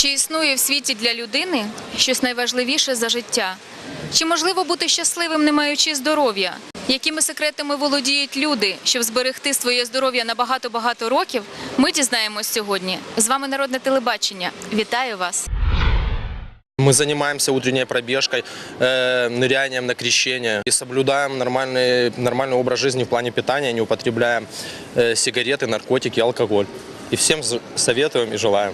Чи існує в світі для людини щось найважливіше за життя? Чи можливо бути щасливим, не маючи здоров'я? Якими секретами володіють люди, щоб зберегти своє здоров'я на багато-багато років? Ми дізнаємось сьогодні. З вами Народне телебачення. Вітаю вас! Мы занимаемся утренней пробежкой, э, нырянием на крещение и соблюдаем нормальный, нормальный образ жизни в плане питания, не употребляем э, сигареты, наркотики, алкоголь. И всем з- советуем и желаем.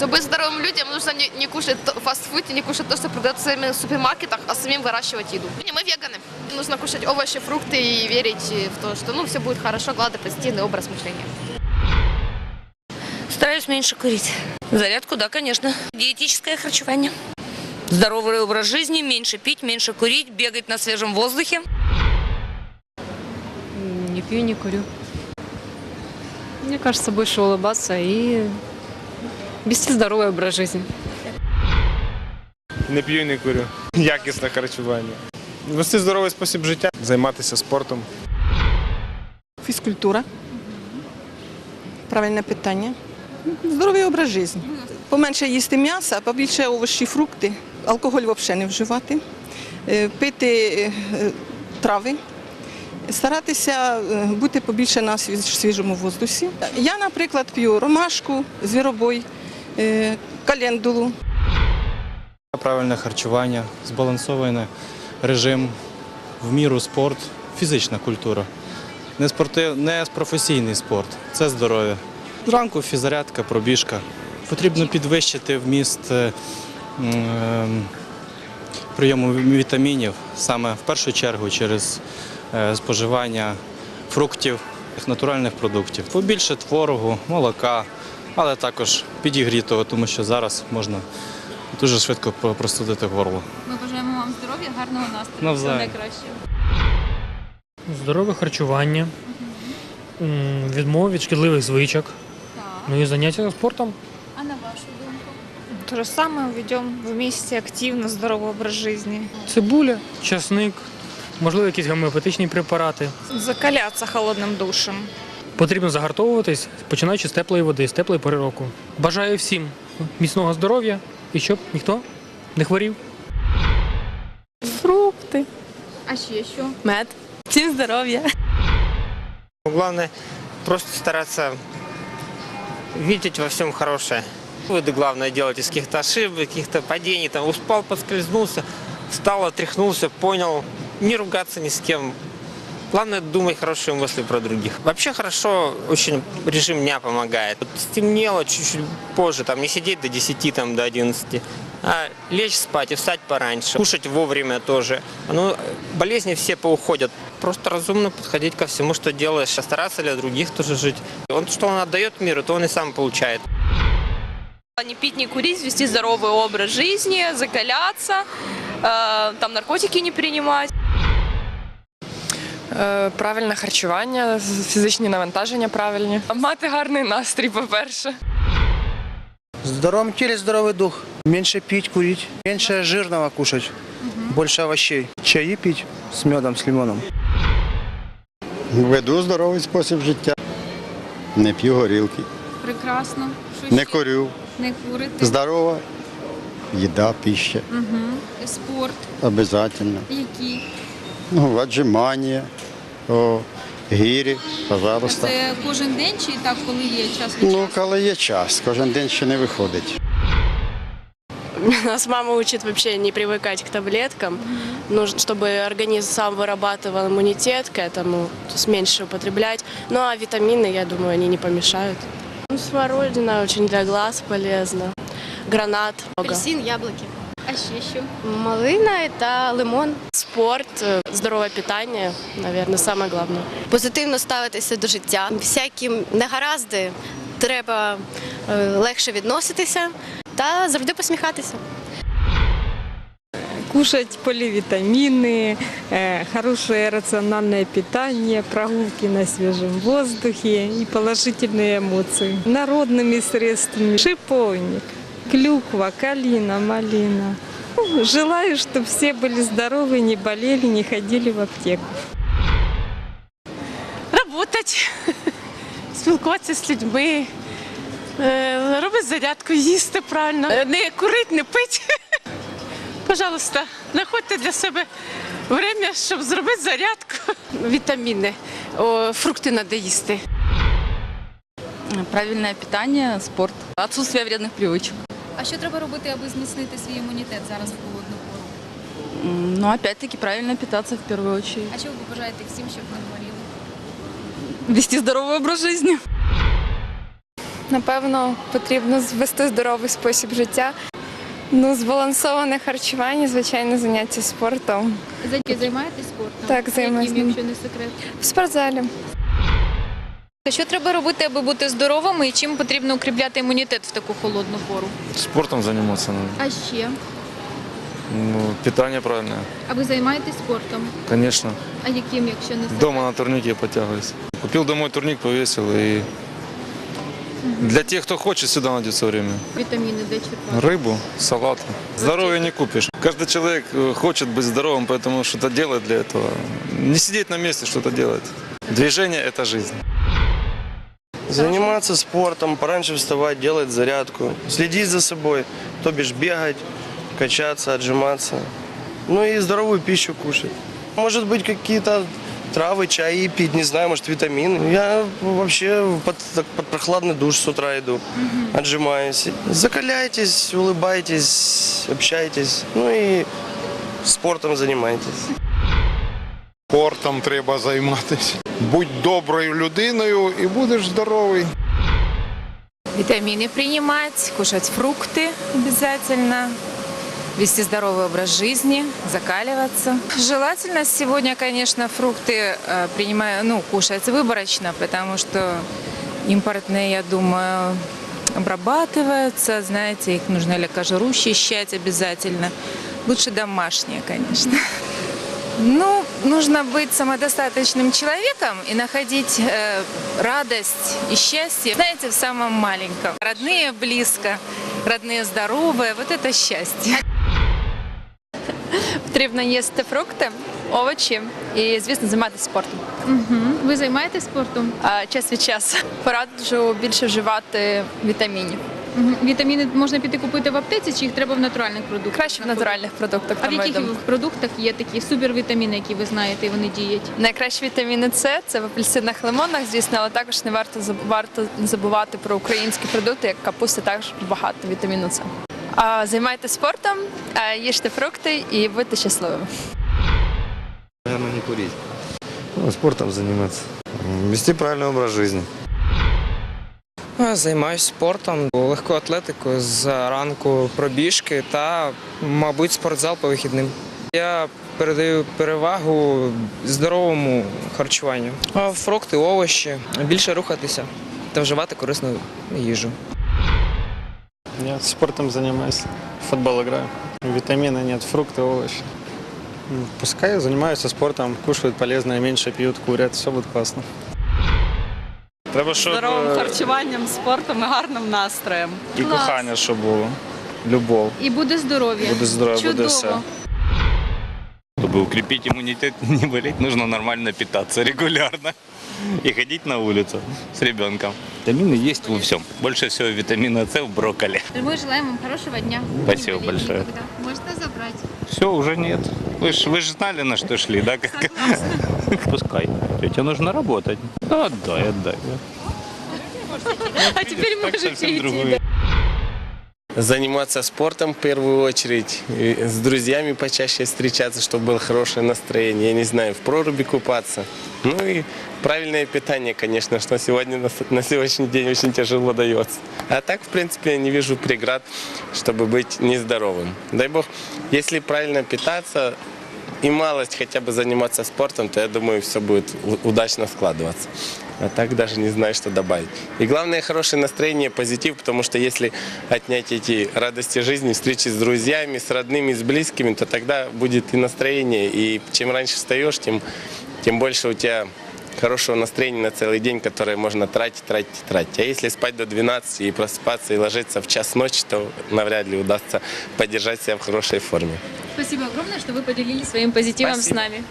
Чтобы быть здоровым людям, нужно не, не кушать фастфуд и не кушать то, что продается в супермаркетах, а самим выращивать еду. Не, Мы веганы. Нужно кушать овощи, фрукты и верить в то, что ну, все будет хорошо, главное позитивный образ мышления. Стараюсь меньше курить. Зарядку, да, конечно. Диетическое харчевание. Здоровый образ жизни, меньше пить, меньше курить, бегать на свежем воздухе. Не пью, не курю. Мне кажется, больше улыбаться и вести здоровый образ жизни. Не п'ю, не курю. Якісне харчування. Вести здоровий спосіб життя, займатися спортом. Фізкультура. Правильне питання. Здоровий образ життя. Поменше їсти м'яса, побільше овочі, фрукти, алкоголь взагалі не вживати, Е, пити е, трави, старатися е, бути побільше на свіжому воздусі. Я, наприклад, п'ю ромашку, звіробой, календулу. Правильне харчування, збалансований режим, в міру спорт, фізична культура. Не, спортив, не професійний спорт, це здоров'я. Зранку фіззарядка, пробіжка. Потрібно підвищити вміст е, прийому вітамінів саме в першу чергу через е, споживання фруктів, натуральних продуктів. Побільше творогу, молока, але також підігрітого, тому що зараз можна дуже швидко про- простудити горло. Ми бажаємо вам здоров'я, гарного настрою. Навзаєм. найкращого. Здорове харчування, м, відмова від шкідливих звичок, ну і заняття спортом. А на вашу думку? То же самое ведем вместе активно здоровый образ жизни. Цибуля, часник, можливо, якісь гомеопатичні препарати. Закаляться холодным душем. Потрібно загартовуватись, починаючи з теплої води, з теплої пори року. Бажаю всім міцного здоров'я і щоб ніхто не хворів. Фрукты, А ще що? мед. Всем здоровья. Главное просто стараться видеть во всем хорошее. Выводы главное делать из каких-то ошибок, каких-то падений. Там упал, поскользнулся, встал, отряхнулся, понял. Не ругаться ни с кем. Главное думать хорошие мысли про других. Вообще хорошо, очень режим дня помогает. Вот стемнело чуть-чуть позже, там не сидеть до 10, там, до 11, а лечь спать и встать пораньше. Кушать вовремя тоже. Ну, болезни все поуходят. Просто разумно подходить ко всему, что делаешь. А стараться для других тоже жить. Он что он отдает миру, то он и сам получает. Не пить, не курить, вести здоровый образ жизни, закаляться, э, там наркотики не принимать. Е, Правильне харчування, фізичні навантаження правильні. Мати гарний настрій, по-перше. В здоровом теле здоровый дух. Меньше пить, курить, меньше жирного кушать, больше овощей. Чаи пить с медом, с лимоном. Веду здоровий спосіб життя. Не п'ю горілки, Прекрасно. Що не ще? курю. Не курити. Здорова їда, пища. Спорт. Обязательно. Які? Ну, отжимання, о, гірі, пожалуйста. Це кожен день чи так, коли є час? Ну, коли є час, кожен день ще не виходить. Нас мама учит вообще не привыкать к таблеткам. Нужно, чтобы организм сам вырабатывал иммунитет к этому, то есть меньше употреблять. Ну а витамины, я думаю, они не помешают. Ну, смородина очень для глаз полезно. Гранат. много. Апельсин, яблоки. А ще що? Малина та лимон. Спорт, э, здоровое питание, наверное, самое главное. Позитивно ставитися до життя. Всякі негаразди треба е, легше відноситися та завжди посміхатися. Кушать поливитамины, э, хорошее рациональное питание, прогулки на свежем воздухе и положительные эмоции. Народными средствами шиповник, клюква, калина, малина. Ну, Желаю, чтобы все были здоровы, не болели, не ходили в аптеку. Работать, спілкуватися з людьми, Е, Робити зарядку, їсти правильно, Е, не курити, не пити. Пожалуйста, знаходьте для себе время, щоб зробити зарядку. Вітаміни, О, фрукти треба їсти. Правильное питание, спорт. Отсутствие вредных привычек. А що треба робити, аби зміцнити свій імунітет зараз в холодну пору? Но опять-таки правильно питаться в первую очередь. А що ви побажаєте всім, щоб не хворіли? Вести здоровый образ жизни. Напевно, потрібно вести здоровий спосіб життя. Ну, збалансоване харчування, звичайно, заняття спортом. Заки займаєтесь спортом? Так, займаюсь Яким, якщо не секрет? В спортзалі Що треба робити, аби бути здоровими і чим потрібно укріпляти імунітет в таку холодну пору? Спортом займатися надо. А ще? Ну, питання правильне, А ви займаєтесь спортом? звісно. А яким, якщо не секрет? Дома на турнике потягиваюсь. Купил домой турник, повесил и... Для тех, кто хочет, всегда найдется время. Вітаміни де черпати? Рыбу, салаты. Здоровье не купишь. Каждый человек э, хочет быть здоровым, поэтому что-то делает для этого. Не сидеть на месте, что-то делать. Движение – это жизнь. Заниматься спортом, пораньше вставать, делать зарядку, следить за собой, то бишь бегать, качаться, отжиматься. Ну и здоровую пищу кушать. Может быть, какие-то травы, чаи пить, не знаю, может, витамины. Я вообще под, под прохладный душ с утра иду, отжимаюсь. Закаляйтесь, улыбайтесь, общайтесь. Ну и спортом занимайтесь. Спортом треба займатися. Будь доброю людиною і будеш здоровий. Витамины принимать, кушать фрукты обязательно, вести здоровый образ жизни, закаливаться. Желательно сегодня, конечно, фрукты э, принимаю, ну, кушать выборочно, потому что импортные, я думаю, обрабатываются, знаете, их нужно легкожиру счищать обязательно. Лучше домашние, конечно. Ну, нужно быть самодостаточным человеком и находить э, радость и счастье, знаете, в самом маленьком. Родные близко, родные здоровые, вот это счастье. Потрібно їсти фрукти, овочі і, звісно, займатися спортом. Угу. Ви займаєтесь спортом? А, час від часу пораджу більше вживати вітамінів. Вітаміни можна піти купити в аптеці, чи їх треба в натуральних продуктах? Краще в натуральних продуктах. А в яких продуктах є такі супервітаміни, які ви знаєте, і вони діють? Найкращі вітаміни С це в апельсинах лимонах, звісно, але також не варто варто забувати про українські продукти, як капуста, також багато вітаміну С. Займайтеся спортом, їжте фрукти і будьте щасливими. Наверное, не курить. Ну, спортом заниматься. Вести правильный образ жизни. Займаюся спортом, легкою атлетикою з ранку пробіжки та, мабуть, спортзал по вихідним. Я передаю перевагу здоровому харчуванню. Фрукти, овочі, більше рухатися та вживати корисну їжу. Я спортом занимаюсь, в футбол играю. Витамина нет, фрукты, овощи. М, Пускай занимаются спортом, кушают полезное, меньше пьют, курят, все будет классно. Треба, щоб Здоровим е, харчуванням, спортом і гарним настроєм. і Клас. кохання, щоб було. Любов. І буде здоров'я. Буде здоров'я, буде Чудово. все. Чтобы укрепить иммунитет, не болеть, нужно нормально питаться регулярно и ходить на улицу с ребенком. Витамины есть во всем. Больше всего витамина С в брокколи. Мы желаем вам хорошего дня. Спасибо Не болейте большое. никогда. Можно забрать. Все, уже нет. Вы же вы ж знали, на что шли, да? Как- Пускай. Тетя нужно работать. Ну, Отдай, отдай. А теперь можете идти. Заниматься спортом в первую очередь, с друзьями почаще встречаться, чтобы было хорошее настроение, я не знаю, в проруби купаться. Ну и правильное питание, конечно, что сегодня на сегодняшний день очень тяжело дается. А так, в принципе, я не вижу преград, чтобы быть нездоровым. Дай бог, если правильно питаться и малость хотя бы заниматься спортом, то я думаю, все будет у- удачно складываться. А так даже не знаю, что добавить. И главное, хорошее настроение, позитив, потому что если отнять эти радости жизни, встречи с друзьями, с родными, с близкими, то тогда будет и настроение. И чем раньше встаешь, тем, тем больше у тебя хорошего настроения на целый день, которое можно тратить, тратить, тратить. А если спать до 12 и просыпаться и ложиться в час ночи, то навряд ли удастся поддержать себя в хорошей форме. Спасибо огромное, что вы поделились своим позитивом Спасибо. с нами.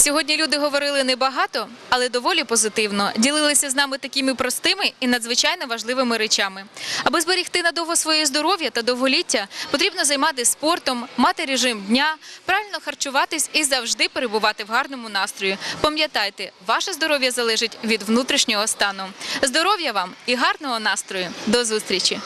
Сьогодні люди говорили небагато, але доволі позитивно. Ділилися з нами такими простими і надзвичайно важливими речами. Аби зберегти надовго своє здоров'я та довголіття, потрібно займатися спортом, мати режим дня, правильно харчуватись і завжди перебувати в гарному настрої. Пам'ятайте, ваше здоров'я залежить від внутрішнього стану. Здоров'я вам і гарного настрою. До зустрічі!